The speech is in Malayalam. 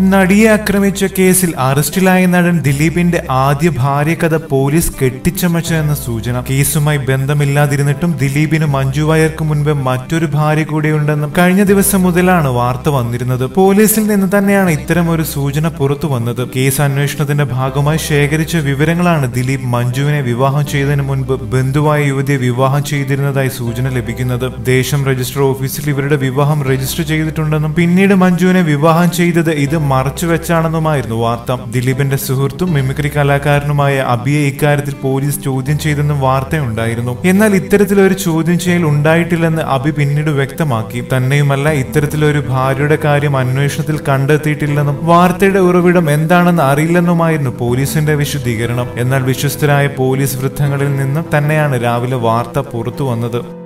നടിയെ ആക്രമിച്ച കേസിൽ അറസ്റ്റിലായ നടൻ ദിലീപിന്റെ ആദ്യ ഭാര്യ കഥ പോലീസ് കെട്ടിച്ചമച്ച എന്ന സൂചന. കേസുമായി ബന്ധമില്ലാതിരുന്നിട്ടും ദിലീപിന് മഞ്ജു വയർക്ക് മുൻപ് മറ്റൊരു ഭാര്യ കൂടെയുണ്ടെന്നും കഴിഞ്ഞ ദിവസം മുതലാണ് വാർത്ത വന്നിരുന്നത്. പോലീസിൽ നിന്ന് തന്നെയാണ് ഇത്തരം ഒരു സൂചന പുറത്തു വന്നത്. കേസ് അന്വേഷണത്തിന്റെ ഭാഗമായി ശേഖരിച്ച വിവരങ്ങളാണ് ദിലീപ് മഞ്ജുവിനെ വിവാഹം ചെയ്തതിനു മുൻപ് ബന്ധുവായ യുവതിയെ വിവാഹം ചെയ്തിരുന്നതായി സൂചന ലഭിക്കുന്നത്. ദേശം രജിസ്റ്റർ ഓഫീസിൽ ഇവരുടെ വിവാഹം രജിസ്റ്റർ ചെയ്തിട്ടുണ്ടെന്നും പിന്നീട് മഞ്ജുവിനെ വിവാഹം ചെയ്തത് ഇത് മറച്ചുവെച്ചാണെന്നുമായിരുന്നു വാർത്ത. ദിലീപിന്റെ സുഹൃത്തും മിമിക്രി കലാകാരനുമായ അബിയെ ഇക്കാര്യത്തിൽ പോലീസ് ചോദ്യം ചെയ്തെന്നും വാർത്തയുണ്ടായിരുന്നു. എന്നാൽ ഇത്തരത്തിലൊരു ചോദ്യം ചെയ്യൽ ഉണ്ടായിട്ടില്ലെന്ന് അബി പിന്നീട് വ്യക്തമാക്കി. തന്നെയുമല്ല ഇത്തരത്തിലൊരു ഭാര്യയുടെ കാര്യം അന്വേഷണത്തിൽ കണ്ടെത്തിയിട്ടില്ലെന്നും വാർത്തയുടെ ഉറവിടം എന്താണെന്ന് അറിയില്ലെന്നുമായിരുന്നു പോലീസിന്റെ വിശദീകരണം. എന്നാൽ വിശ്വസ്തരായ പോലീസ് വൃത്തങ്ങളിൽ നിന്ന് തന്നെയാണ് രാവിലെ വാർത്ത പുറത്തു വന്നത്.